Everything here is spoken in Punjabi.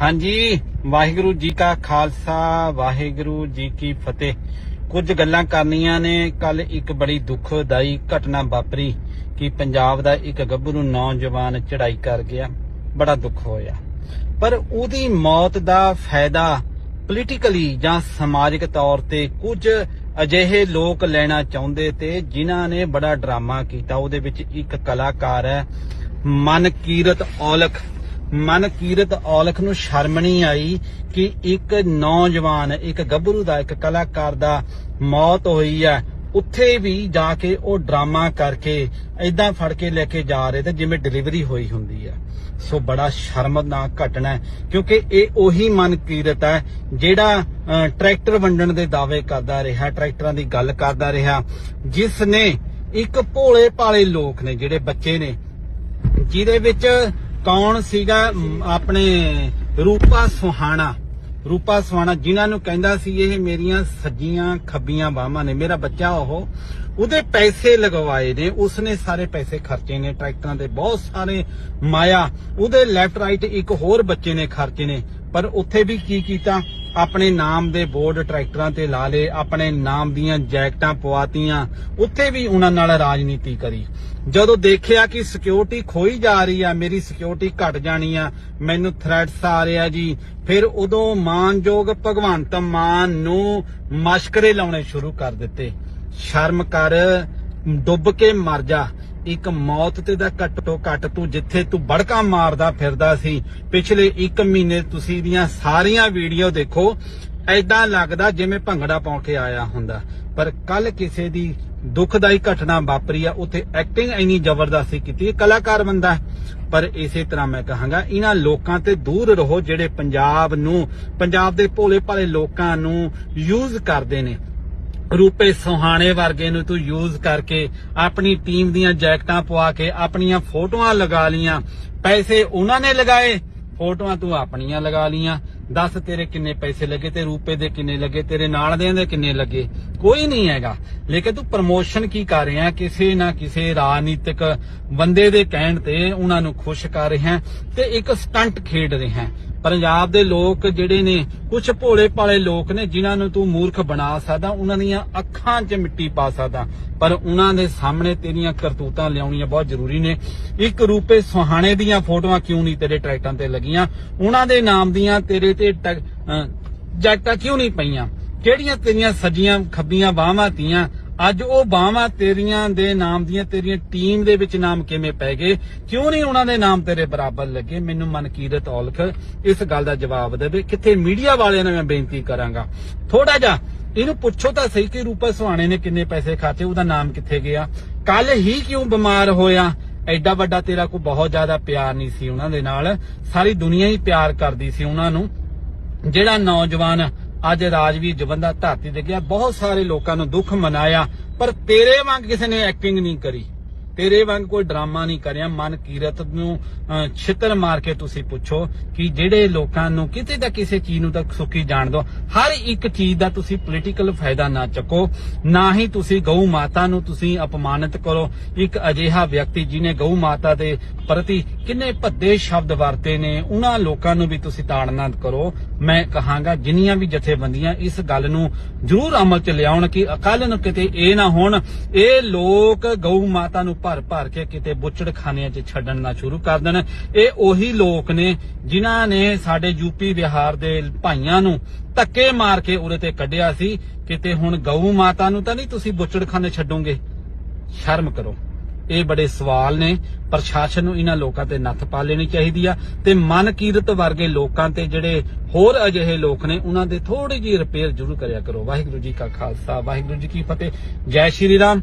ਹਾਂਜੀ, ਵਾਹਿਗੁਰੂ ਜੀ ਕਾ ਖਾਲਸਾ, ਵਾਹਿਗੁਰੂ ਜੀ ਕੀ ਫਤਿਹ। ਕੁਝ ਗੱਲਾਂ ਕਰਨੀਆਂ ਨੇ, ਕੱਲ ਇੱਕ ਬੜੀ ਦੁਖਦਾਈ ਘਟਨਾ ਵਾਪਰੀ ਕਿ ਪੰਜਾਬ ਦਾ ਇੱਕ ਗੱਭਰੂ ਨੌਜਵਾਨ ਚੜਾਈ ਕਰ ਗਿਆ, ਬੜਾ ਦੁੱਖ ਹੋਇਆ। ਪਰ ਉਹਦੀ ਮੌਤ ਦਾ ਫਾਇਦਾ ਪੋਲੀਟੀਕਲੀ ਜਾਂ ਸਮਾਜਿਕ ਤੌਰ ਤੇ ਕੁਝ ਅਜਿਹੇ ਲੋਕ ਲੈਣਾ ਚਾਹੁੰਦੇ ਤੇ ਜਿਨ੍ਹਾਂ ਨੇ ਬੜਾ ਡਰਾਮਾ ਕੀਤਾ। ਉਹਦੇ ਵਿੱਚ ਇੱਕ ਕਲਾਕਾਰ ਹੈ, ਮਨਕੀਰਤ ਔਲਖ। ਮਨ ਕੀਰਤ ਔਲਖ ਨੂੰ ਸ਼ਰਮ ਨਹੀਂ ਆਈ ਕਿ ਇੱਕ ਨੌਜਵਾਨ, ਇੱਕ ਗੱਭਰੂ ਦਾ, ਇੱਕ ਕਲਾਕਾਰ ਦਾ ਮੌਤ ਹੋਈ ਹੈ। ਉੱਥੇ ਵੀ ਜਾ ਕੇ ਉਹ ਡਰਾਮਾ ਕਰਕੇ ਐਦਾਂ ਫੜ ਕੇ ਲੈ ਕੇ ਜਾ ਰਹੇ ਤੇ ਜਿਵੇਂ ਡਿਲੀਵਰੀ ਹੋਈ ਹੁੰਦੀ ਹੈ। ਸੋ ਬੜਾ ਸ਼ਰਮਨਾਕ ਘਟਨਾ ਹੈ, ਕਿਉਂਕਿ ਇਹ ਉਹੀ ਮਨਕੀਰਤ ਹੈ ਜਿਹੜਾ ਟਰੈਕਟਰ ਵੰਡਣ ਦੇ ਦਾਅਵੇ ਕਰਦਾ ਰਿਹਾ, ਟਰੈਕਟਰਾਂ ਦੀ ਗੱਲ ਕਰਦਾ ਰਿਹਾ, ਜਿਸ ਨੇ ਇੱਕ ਭੋਲੇ ਭਾਲੇ ਲੋਕ ਨੇ ਜਿਹੜੇ ਬੱਚੇ ਨੇ, ਜਿਹਦੇ ਵਿੱਚ ਕੌਣ ਸੀਗਾ ਆਪਣੇ ਰੂਪਾ ਸੁਹਾਣਾ? ਰੂਪਾ ਸੁਹਾਣਾ ਜਿਨ੍ਹਾਂ ਨੂੰ ਕਹਿੰਦਾ ਸੀ, ਇਹ ਮੇਰੀਆਂ ਸੱਜੀਆਂ ਖੱਬੀਆਂ ਬਾਹਾਂ ਨੇ, ਮੇਰਾ ਬੱਚਾ ਉਹ। ਉਹਦੇ ਪੈਸੇ ਲਗਵਾਏ ਨੇ, ਉਸਨੇ ਸਾਰੇ ਪੈਸੇ ਖਰਚੇ ਨੇ, ਟਰੈਕਟਰਾਂ ਦੇ ਬਹੁਤ ਸਾਰੇ ਮਾਇਆ, ਉਹਦੇ ਲੈਫਟ ਰਾਈਟ ਇੱਕ ਹੋਰ ਬੱਚੇ ਨੇ ਖਰਚੇ ਨੇ। ਪਰ ਉੱਥੇ ਵੀ ਕੀ ਕੀਤਾ? ਆਪਣੇ ਨਾਮ ਦੇ ਬੋਰਡ ਟਰੈਕਟਰਾਂ ਤੇ ਲਾ ਲੇ ਆਪਣੇ ਨਾਮ ਦੀਆਂ ਜੈਕਟਾਂ ਪਵਾਤੀਆਂ। ਉੱਥੇ ਵੀ ਉਹਨਾਂ ਨਾਲ ਰਾਜਨੀਤੀ ਕਰੀ। ਜਦੋਂ ਦੇਖਿਆ ਕਿ ਸਿਕਿਉਰਿਟੀ ਖੋਈ ਜਾ ਰਹੀ ਆ, ਮੇਰੀ ਸਿਕਿਉਰਿਟੀ ਘਟ ਜਾਣੀ ਆ, ਮੈਨੂੰ ਥ੍ਰੈਟਸ ਆ ਰਿਹਾ ਜੀ। ਫਿਰ ਉਦੋਂ ਮਾਨਯੋਗ ਭਗਵੰਤ ਮਾਨ ਨੂੰ ਮਸ਼ਕਰੇ ਲਾਉਣੇ ਸ਼ੁਰੂ ਕਰ ਦਿੱਤੇ। ਸ਼ਰਮ ਕਰ, ਡੁੱਬ ਕੇ ਮਰ ਜਾ। ਇੱਕ ਮੌਤ ਤੇ ਦਾ ਘੱਟ ਘੱਟ ਤੂੰ ਜਿੱਥੇ ਤੂੰ ਬੜਕਾ ਮਾਰਦਾ ਫਿਰਦਾ ਸੀ, ਪਿਛਲੇ 1 ਮਹੀਨੇ ਤੁਸੀਂ ਦੀਆਂ ਸਾਰੀਆਂ ਵੀਡੀਓ ਦੇਖੋ, ਐਦਾਂ ਲੱਗਦਾ ਜਿਵੇਂ ਭੰਗੜਾ ਪਾਉ ਕੇ ਆਇਆ ਹੁੰਦਾ। ਪਰ ਕੱਲ ਕਿਸੇ ਦੀ ਦੁਖਦਾਈ ਘਟਨਾ ਵਾਪਰੀ ਆ, ਉੱਥੇ ਐਕਟਿੰਗ ਇੰਨੀ ਜਬਰਦਸਤੀ ਕੀਤੀ ਇਹ ਕਲਾਕਾਰ ਬੰਦਾ ਪਰ ਇਸੇ ਤਰ੍ਹਾਂ ਮੈਂ ਕਹਾਂਗਾ, ਇਹਨਾਂ ਲੋਕਾਂ ਤੇ ਦੂਰ ਰਹੋ ਜਿਹੜੇ ਪੰਜਾਬ ਨੂੰ, ਪੰਜਾਬ ਦੇ ਭੋਲੇ ਭਾਲੇ ਲੋਕਾਂ ਨੂੰ ਯੂਜ਼ ਕਰਦੇ ਨੇ। ਰੂਪੇ ਸੋਹਾਣੇ ਵਰਗੇ ਨੂੰ ਤੂੰ ਯੂਜ਼ ਕਰਕੇ ਆਪਣੀ ਟੀਮ ਦੀਆਂ ਜੈਕਟਾਂ ਪਵਾ ਕੇ ਆਪਣੀਆਂ ਫੋਟੋਆਂ ਲਗਾ ਲੀਆਂ ਪੈਸੇ ਉਹਨਾਂ ਨੇ ਲਗਾਏ, ਫੋਟੋਆਂ ਤੂੰ ਆਪਣੀਆਂ ਲਗਾ ਲੀਆਂ ਦੱਸ ਤੇਰੇ ਕਿੰਨੇ ਪੈਸੇ ਲੱਗੇ ਤੇ ਰੂਪੇ ਦੇ ਕਿੰਨੇ ਲੱਗੇ, ਤੇਰੇ ਨਾਲ ਦੇ ਦੇ ਕਿੰਨੇ ਲੱਗੇ, ਕੋਈ ਨਹੀਂ ਹੈਗਾ। ਲੇਕਿਨ ਤੂੰ ਪ੍ਰਮੋਸ਼ਨ ਕੀ ਕਰ ਰਿਹਾ, ਕਿਸੇ ਨਾ ਕਿਸੇ ਰਾਜਨੀਤਿਕ ਬੰਦੇ ਦੇ ਕਹਿਣ ਤੇ ਉਹਨਾਂ ਨੂੰ ਖੁਸ਼ ਕਰ ਰਿਹਾ ਤੇ ਇੱਕ ਸਟੰਟ ਖੇਡ ਰਿਹਾ। ਪੰਜਾਬ ਦੇ ਲੋਕ ਜਿਹੜੇ ਨੇ ਕੁਝ ਭੋਲੇ ਭਾਲੇ ਲੋਕ ਨੇ ਜਿਨ੍ਹਾਂ ਨੂੰ ਤੂੰ ਮੂਰਖ ਬਣਾ ਸਕਦਾ, ਉਹਨਾਂ ਦੀਆਂ ਅੱਖਾਂ 'ਚ ਮਿੱਟੀ ਪਾ ਸਕਦਾ। ਪਰ ਉਹਨਾਂ ਦੇ ਸਾਹਮਣੇ ਤੇਰੀਆਂ ਕਰਤੂਤਾਂ ਲਿਆਉਣੀਆਂ ਬਹੁਤ ਜ਼ਰੂਰੀ ਨੇ। ਇੱਕ ਰੂਪੇ ਸੁਹਾਣੇ ਦੀਆਂ ਫੋਟੋਆਂ ਕਿਉਂ ਨਹੀਂ ਤੇਰੇ ਟਰੈਕਟਰਾਂ ਤੇ ਲੱਗੀਆਂ? ਉਹਨਾਂ ਦੇ ਨਾਮ ਦੀਆਂ ਤੇਰੇ ਤੇ ਟਕ- ਜੈਕਟਾਂ ਕਿਉਂ ਨਹੀਂ ਪਈਆਂ? ਕਿਹੜੀਆਂ ਤੇਰੀਆਂ ਸੱਜੀਆਂ ਖੱਬੀਆਂ ਬਾਹਾਂ ਤੀਆਂ? ਅੱਜ ਉਹ ਬਾਹਾਂ ਤੇਰੀਆਂ ਦੇ ਨਾਮ ਦੀਆਂ ਤੇਰੀਆਂ ਟੀਮ ਦੇ ਵਿੱਚ ਨਾਮ ਕਿਵੇਂ ਪੈ ਗਏ? ਕਿਉਂ ਨਹੀਂ ਉਹਨਾਂ ਦੇ ਨਾਮ ਤੇਰੇ ਬਰਾਬਰ ਲੱਗੇ? ਮੈਨੂੰ ਮਨਕੀਰਤ ਔਲਖ ਇਸ ਗੱਲ ਦਾ ਜਵਾਬ ਦੇਵੇ। ਕਿੱਥੇ ਮੀਡੀਆ ਵਾਲਿਆਂ ਨੂੰ ਮੈਂ ਬੇਨਤੀ ਕਰਾਂਗਾ। ਥੋੜਾ ਜਿਹਾ ਇਹਨੂੰ ਪੁੱਛੋ ਤਾਂ ਸਹੀ ਕਿ ਰੂਪਾ ਸੁਹਾਣੇ ਨੇ ਕਿੰਨੇ ਪੈਸੇ ਖਾਤੇ, ਉਹਦਾ ਨਾਮ ਕਿੱਥੇ ਗਿਆ? ਕੱਲ ਹੀ ਕਿਉਂ ਬਿਮਾਰ ਹੋਇਆ? ਐਡਾ ਵੱਡਾ ਤੇਰਾ ਕੋਈ ਬਹੁਤ ਜ਼ਿਆਦਾ ਪਿਆਰ ਨਹੀਂ ਸੀ ਉਹਨਾਂ ਦੇ ਨਾਲ। ਸਾਰੀ ਦੁਨੀਆ ਹੀ ਪਿਆਰ ਕਰਦੀ ਸੀ ਉਹਨਾਂ ਨੂੰ। ਜਿਹੜਾ ਨੌਜਵਾਨ ਅੱਜ ਰਾਜਵੀਰ ਜਵੰਦਾ ਧਰਤੀ ਤੇ ਗਿਆ। ਬਹੁਤ ਸਾਰੇ ਲੋਕਾਂ ਨੂੰ ਦੁੱਖ ਮਨਾਇਆ, ਪਰ ਤੇਰੇ ਵਾਂਗ ਕਿਸੇ ਨੇ ਐਕਟਿੰਗ ਨਹੀਂ ਕਰੀ। ਤੇਰੇ ਵਾਂਗ ਕੋਈ ਡਰਾਮਾ ਨਹੀਂ ਕਰਿਆ। ਮਨ ਕੀਰਤ ਨੂੰ ਛਿੱਤਰ ਮਾਰ ਕੇ ਤੁਸੀਂ ਪੁੱਛੋ ਕਿ ਜਿਹੜੇ ਲੋਕਾਂ ਨੂੰ ਕਿਤੇ ਤਾਂ ਕਿਸੇ ਚੀਜ਼ ਨੂੰ ਤਾਂ ਸੁੱਕੀ ਜਾਣ ਦੋ, ਹਰ ਇੱਕ ਚੀਜ਼ ਦਾ ਤੁਸੀਂ ਪੋਲੀਟੀਕਲ ਫਾਇਦਾ ਨਾ ਚੱਕੋ, ਨਾ ਹੀ ਤੁਸੀਂ ਗਊ ਮਾਤਾ ਨੂੰ ਤੁਸੀਂ ਅਪਮਾਨਿਤ ਕਰੋ। ਇੱਕ ਅਜਿਹਾ ਵਿਅਕਤੀ ਜਿਨੇ ਗਊ ਮਾਤਾ ਦੇ ਪ੍ਰਤੀ ਕਿੰਨੇ ਭੱਦੇ ਸ਼ਬਦ ਵਰਤੇ ਨੇ, ਉਹਨਾਂ ਲੋਕਾਂ ਨੂੰ ਵੀ ਤੁਸੀਂ ਤਾੜਨਾ ਕਰੋ। ਮੈਂ ਕਹਾਂਗਾ, ਜਿੰਨੀਆਂ ਵੀ ਜਥੇਬੰਦੀਆਂ ਇਸ ਗੱਲ ਨੂੰ ਜ਼ਰੂਰ ਅਮਲ ਚ ਲਿਆਉਣ ਕਿ ਅਕਾਲ ਨੂੰ ਕਿਤੇ ਇਹ ਨਾ ਹੋਣ, ਇਹ ਲੋਕ ਗਊ ਮਾਤਾ ਨੂੰ ਭਰ ਭਰ ਕੇ ਕਿਤੇ ਬੁੱਚੜਖਾਨਿਆਂ 'ਚ ਛੱਡਣਾ ਸ਼ੁਰੂ ਕਰ ਦੇਣ। ਇਹ ਉਹੀ ਲੋਕ ਨੇ ਜਿਨ੍ਹਾਂ ਨੇ ਸਾਡੇ ਯੂਪੀ ਬਿਹਾਰ ਦੇ ਭਾਈਆਂ ਨੂੰ ਧੱਕੇ ਮਾਰ ਕੇ ਉਰੇ ਤੇ ਕੱਢਿਆ ਸੀ। ਕਿਤੇ ਹੁਣ ਗਊ ਮਾਤਾ ਨੂੰ ਤਾਂ ਨਹੀਂ ਤੁਸੀਂ ਬੁੱਚੜਖਾਨੇ ਛੱਡੋਗੇ? ਸ਼ਰਮ ਕਰੋ। ਇਹ ਬੜੇ ਸਵਾਲ ਨੇ। ਪ੍ਰਸ਼ਾਸਨ ਨੂੰ ਇਹਨਾਂ ਲੋਕਾਂ ਤੇ ਨੱਥ ਪਾ ਲੈਣੀ ਚਾਹੀਦੀ ਆ ਤੇ ਮਨ ਕੀਰਤ ਵਰਗੇ ਲੋਕਾਂ ਤੇ ਜਿਹੜੇ ਹੋਰ ਅਜਿਹੇ ਲੋਕ ਨੇ, ਉਹਨਾਂ ਦੇ ਥੋੜੀ ਜਿਹੀ ਰਿਪੇਅਰ ਜ਼ਰੂਰ ਕਰਿਆ ਕਰੋ। ਵਾਹਿਗੁਰੂ ਜੀ ਕਾ ਖਾਲਸਾ, ਵਾਹਿਗੁਰੂ ਜੀ ਕੀ ਫਤਿਹ। ਜੈ ਸ਼੍ਰੀ ਰਾਮ।